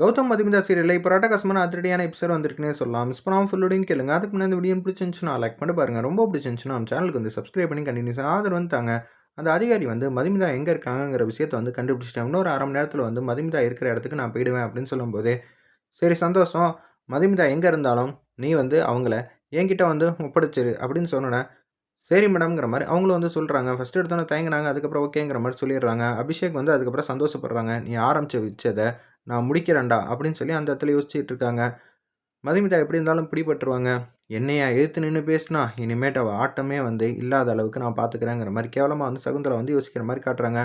கௌதம் மதுமிதா சீரியலில் இப்போ ராட்டகாசமான அதிரடியான எபிசோட் வந்திருக்குன்னே சொல்லலாம். மிஸ் பண்ணாமல் ஃபுல்லோடையும் கேளுங்க. அதுக்கு முன்னாடி இந்த வீடியோ பிடிச்சிருந்துச்சுன்னா லைக் பண்ணி பாருங்கள் ரொம்ப பிடிச்சிருந்துச்சுன்னா நம்ம சேனலுக்கு வந்து சப்ஸ்கிரைப் பண்ணி கண்டினியூஸ் ஆதரவு வந்து தாங்க. அந்த அதிகாரி வந்து மதுமிதா எங்கே இருக்காங்கங்கிற விஷயத்தை வந்து கண்டுபிடிச்சிட்டேன் இன்னொரு அரை மணி நேரத்தில் வந்து மதுமிதா இருக்கிற இடத்துக்கு நான் போயிடுவேன் அப்படின்னு சொல்லும்போது சரி சந்தோஷம். மதுமிதா எங்கே இருந்தாலும் நீ வந்து அவங்கள என்கிட்ட வந்து ஒப்படைச்சிரு அப்படின்னு சொன்னேன் சரி மேடம்ங்கிற மாதிரி அவங்களும் வந்து சொல்கிறாங்க ஃபஸ்ட் எடுத்தோன்னே தயங்கினாங்க. அதுக்கப்புறம் ஓகேங்கிற மாதிரி சொல்லிடுறாங்க. அபிஷேக் வந்து அதுக்கப்புறம் சந்தோஷப்படுறாங்க. நீ ஆரம்பித்த வச்சதை நான் முடிக்கிறேன்டா அப்படின்னு சொல்லி அந்த இடத்துல யோசிச்சுட்டு இருக்காங்க. மதுமிதா எப்படி இருந்தாலும் பிடிபட்டுருவாங்க. என்னையா எழுத்து நின்று பேசினா? இனிமேட்டு அவள் ஆட்டமே வந்து இல்லாத அளவுக்கு நான் பார்த்துக்கிறேங்கிற மாதிரி கேவலமாக வந்து சகுந்தலை வந்து யோசிக்கிற மாதிரி காட்டுறாங்க.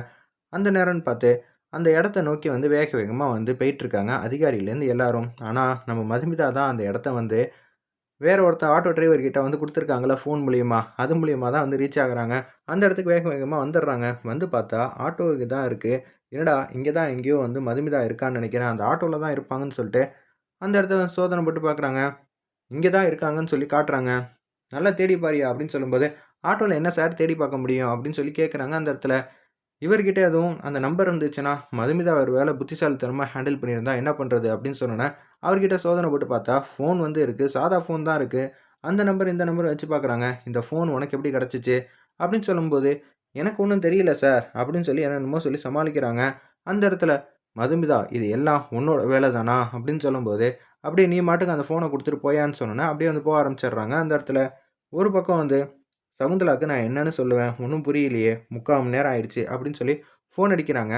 அந்த நேரம்னு பார்த்து அந்த இடத்த நோக்கி வந்து வேக வேகமாக வந்து போயிட்டுருக்காங்க அதிகாரியிலேருந்து எல்லாரும். ஆனால் நம்ம மதுமிதா தான் அந்த இடத்த வந்து வேற ஒருத்தர் ஆட்டோ டிரைவர் கிட்ட வந்து கொடுத்துருக்காங்களா ஃபோன் மூலியமா. அது மூலியமாக தான் வந்து ரீச் ஆகுறாங்க. அந்த இடத்துக்கு வேக வேகமாக வந்துடுறாங்க. வந்து பார்த்தா ஆட்டோவுக்கு தான் இருக்குது என்னடா இங்கே தான் எங்கேயோ வந்து மதுமிதா இருக்கான்னு நினைக்கிறேன் அந்த ஆட்டோவில் தான் இருப்பாங்கன்னு சொல்லிட்டு அந்த இடத்த சோதனை போட்டு பார்க்குறாங்க. இங்கே தான் இருக்காங்கன்னு சொல்லி காட்டுறாங்க. நல்லா தேடி பாரியா அப்படின்னு சொல்லும்போது ஆட்டோவில் என்ன சார் தேடி பார்க்க முடியும் அப்படின்னு சொல்லி கேட்குறாங்க அந்த இடத்துல. இவர்கிட்ட எதுவும் அந்த நம்பர் இருந்துச்சுன்னா மதுமிதா ஒரு வேலை புத்திசாலித்தனமாக ஹேண்டில் பண்ணியிருந்தா என்ன பண்ணுறது அப்படின்னு சொன்னோன்னே அவர்கிட்ட சோதனை போட்டு பார்த்தா ஃபோன் வந்து இருக்குது சாதா ஃபோன் தான் இருக்குது அந்த நம்பர் இந்த நம்பர் வச்சு பார்க்குறாங்க. இந்த ஃபோன் உனக்கு எப்படி கிடச்சிச்சு அப்படின்னு சொல்லும்போது எனக்கு ஒன்றும் தெரியல சார் அப்படின்னு சொல்லி என்னென்னமோ சொல்லி சமாளிக்கிறாங்க. அந்த இடத்துல மதுமிதா இது எல்லாம் உன்னோட வேலை தானா அப்படின்னு சொல்லும்போது அப்படியே நீ மாட்டுக்கு அந்த ஃபோனை கொடுத்துட்டு போயான்னு சொன்னோன்னே அப்படியே வந்து போக ஆரம்பிச்சிடுறாங்க. அந்த இடத்துல ஒரு பக்கம் வந்து சகுந்தலாவுக்கு நான் என்னன்னு சொல்லுவேன் ஒன்றும் புரியலையே முக்கால் மணி நேரம் ஆயிடுச்சு அப்படின்னு சொல்லி ஃபோன் அடிக்கிறாங்க.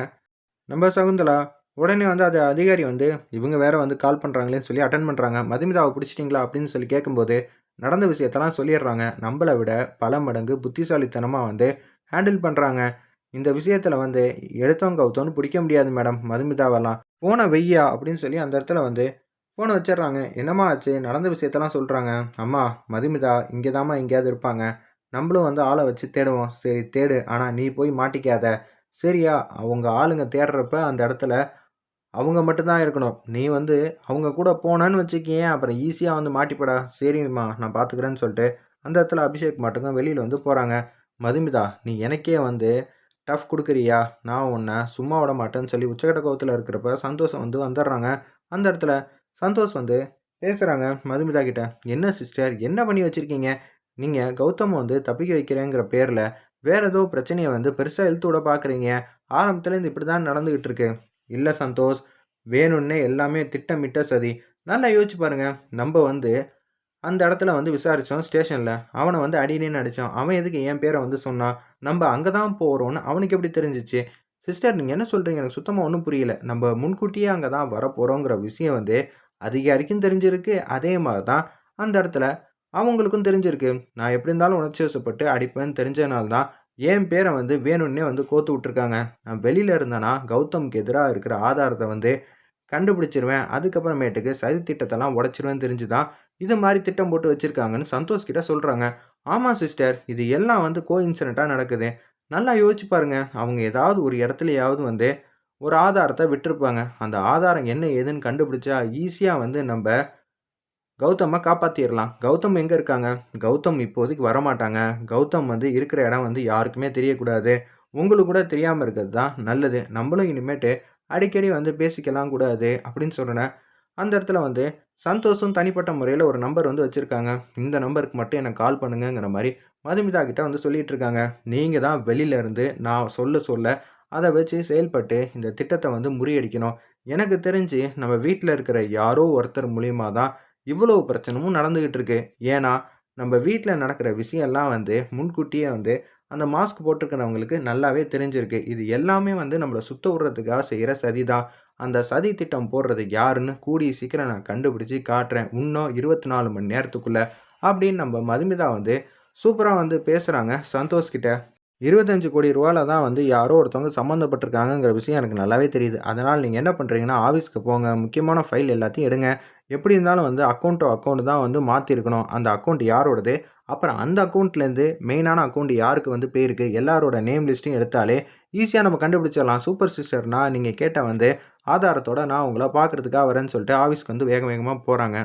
நம்ம சகுந்தலா உடனே வந்து அது அதிகாரி வந்து இவங்க வேற வந்து கால் பண்ணுறாங்களேன்னு சொல்லி அட்டன் பண்ணுறாங்க மதுமிதாவை பிடிச்சிட்டிங்களா? அப்படின்னு சொல்லி கேட்கும்போது நடந்த விஷயத்தெல்லாம் சொல்லிடுறாங்க. நம்மளை விட பல மடங்கு புத்திசாலித்தனமாக வந்து ஹேண்டில் பண்ணுறாங்க இந்த விஷயத்தில் வந்து எடுத்தவங்க கவுத்தோன்னு பிடிக்க முடியாது மேடம் மதுமிதாவெல்லாம். ஃபோனை வெய்யா அப்படின்னு சொல்லி அந்த இடத்துல வந்து ஃபோனை வச்சிடுறாங்க. என்னம்மா ஆச்சு? நடந்த விஷயத்தெல்லாம் சொல்கிறாங்க அம்மா மதுமிதா இங்கே தாம்மா எங்கேயாவது இருப்பாங்க. நம்மளும் வந்து ஆளை வச்சு தேடுவோம். சரி தேடு. ஆனால் நீ போய் மாட்டிக்காத. சரியா? அவங்க ஆளுங்க தேடுறப்ப அந்த இடத்துல அவங்க மட்டும்தான் இருக்கணும். நீ வந்து அவங்க கூட போனேன்னு வச்சுக்கியே அப்புறம் ஈஸியாக வந்து மாட்டிப்படா. சரிம்மா நான் பார்த்துக்கிறேன்னு சொல்லிட்டு அந்த இடத்துல அபிஷேக் மட்டும்தான் வெளியில் வந்து போகிறாங்க மதுமிதா நீ எனக்கே வந்து டஃப் கொடுக்குறியா? நான் உன்னை சும்மா விட மாட்டேன்னு சொல்லி உச்சகட்ட கோவத்தில் இருக்கிறப்ப சந்தோஷம் வந்து வந்துடுறாங்க. அந்த இடத்துல சந்தோஷ் வந்து பேசுகிறாங்க மதுமிதா கிட்ட. என்ன சிஸ்டர்? என்ன பண்ணி வச்சுருக்கீங்க? நீங்கள் கௌதம் வந்து தப்பிக்க வைக்கிறேங்கிற பேரில் வேறு ஏதோ பிரச்சனையை வந்து பெருசாக இழுத்து விட பார்க்குறீங்க ஆரம்பத்துலேருந்து இப்படி தான் நடந்துக்கிட்டு இருக்கு. இல்லை சந்தோஷ் வேணும்னே எல்லாமே திட்டமிட்ட சதி. நல்லா யோசிச்சு பாருங்கள் நம்ம வந்து அந்த இடத்துல வந்து விசாரித்தோம் ஸ்டேஷனில். அவனை வந்து அடினேன்னு அடித்தான் அவன் எதுக்கு என் பேரை வந்து சொன்னான்? நம்ம அங்கே தான் போகிறோன்னு அவனுக்கு எப்படி தெரிஞ்சிச்சு? சிஸ்டர் நீங்கள் என்ன சொல்கிறீங்க எனக்கு சுத்தமாக ஒன்றும் புரியல. நம்ம முன்கூட்டியே அங்கே தான் வரப்போகிறோங்கிற விஷயம் வந்து அதிகாரிக்கும் தெரிஞ்சிருக்கு. அதே மாதிரி தான் அந்த இடத்துல அவங்களுக்கும் தெரிஞ்சிருக்கு. நான் எப்படி இருந்தாலும் உணர்ச்சி வசப்பட்டு அடிப்பேன்னு தெரிஞ்சதுனால தான் என் பேரை வந்து வேணும்னே வந்து கோத்து விட்ருக்காங்க நான் வெளியில் இருந்தேன்னா கௌதம்க்கு எதிராக இருக்கிற ஆதாரத்தை வந்து கண்டுபிடிச்சிருவேன். அதுக்கப்புறமேட்டுக்கு சதி திட்டத்தெல்லாம் உடச்சிருவேன்னு தெரிஞ்சு தான் இது மாதிரி திட்டம் போட்டு வச்சுருக்காங்கன்னு சந்தோஷ் கிட்ட சொல்கிறாங்க ஆமாம் சிஸ்டர். இது எல்லாம் வந்து கோ இன்சிடெண்ட்டாக நடக்குது. நல்லா யோசிச்சு பாருங்க. அவங்க ஏதாவது ஒரு இடத்துலையாவது வந்து ஒரு ஆதாரத்தை விட்டுருப்பாங்க. அந்த ஆதாரம் என்ன ஏதுன்னு கண்டுபிடிச்சா ஈஸியாக வந்து நம்ம கௌதமை காப்பாற்றிடலாம் கௌதம் எங்கே இருக்காங்க? கௌதம் இப்போதைக்கு வரமாட்டாங்க. கௌதம் வந்து இருக்கிற இடம் வந்து யாருக்குமே தெரியக்கூடாது. உங்களுக்கு கூட தெரியாமல் இருக்கிறது தான் நல்லது. நம்மளும் இனிமேட்டு அடிக்கடி வந்து பேசிக்கலாம் கூடாது அப்படின்னு சொன்னேன். அந்த இடத்துல வந்து சந்தோஷம் தனிப்பட்ட முறையில் ஒரு நம்பர் வந்து வச்சுருக்காங்க. இந்த நம்பருக்கு மட்டும் எனக்கு கால் பண்ணுங்கிற மாதிரி மதுமிதா கிட்ட வந்து சொல்லிகிட்டு இருக்காங்க. நீங்கள் தான் வெளியிலேருந்து நான் சொல்ல சொல்ல அதை வச்சு செயல்பட்டு இந்த திட்டத்தை வந்து முறியடிக்கணும். எனக்கு தெரிஞ்சு நம்ம வீட்டில் இருக்கிற யாரோ ஒருத்தர் மூலியமாக தான் இவ்வளோ பிரச்சனமும் நடந்துக்கிட்டு இருக்கு. ஏன்னா நம்ம வீட்டில் நடக்கிற விஷயம்லாம் வந்து முன்கூட்டியே வந்து அந்த மாஸ்க் போட்டிருக்கிறவங்களுக்கு நல்லாவே தெரிஞ்சிருக்கு. இது எல்லாமே வந்து நம்மளை சுத்த விடுறதுக்காக செய்கிற சதி தான். அந்த சதி திட்டம் போடுறது யாருன்னு கூடிய சீக்கிரம் நான் கண்டுபிடிச்சி காட்டுறேன். இன்னும் இருபத்தி நாலு மணி நேரத்துக்குள்ளே அப்படின்னு நம்ம மதுமிதா வந்து சூப்பராக வந்து பேசுகிறாங்க சந்தோஷ்கிட்ட இருபத்தஞ்சு கோடி ரூபாவில் தான் வந்து யாரோ ஒருத்தவங்க சம்மந்தப்பட்டிருக்காங்கங்கிற விஷயம் எனக்கு நல்லாவே தெரியுது. அதனால் நீங்கள் என்ன பண்ணுறீங்கன்னா ஆஃபீஸ்க்கு போங்க. முக்கியமான ஃபைல் எல்லாத்தையும் எடுங்க. எப்படி இருந்தாலும் வந்து அக்கௌண்ட் டு அக்கௌண்ட் தான் வந்து மாற்றிருக்கணும் அந்த அக்கௌண்ட் யாரோடது? அப்புறம் அந்த அக்கௌண்ட்லேருந்து மெயினான அக்கௌண்ட் யாருக்கு வந்து போயிருக்கு எல்லாரோட நேம் லிஸ்ட்டையும் எடுத்தாலே ஈஸியாக நம்ம கண்டுபிடிச்சிடலாம். சூப்பர் சிஸ்டர்னா நீங்கள் கேட்ட வந்து ஆதாரத்தோட நான் உங்களை பார்க்குறதுக்காக வரேன்னு சொல்லிட்டு ஆஃபீஸ்க்கு வந்து வேக வேகமாக போகிறாங்க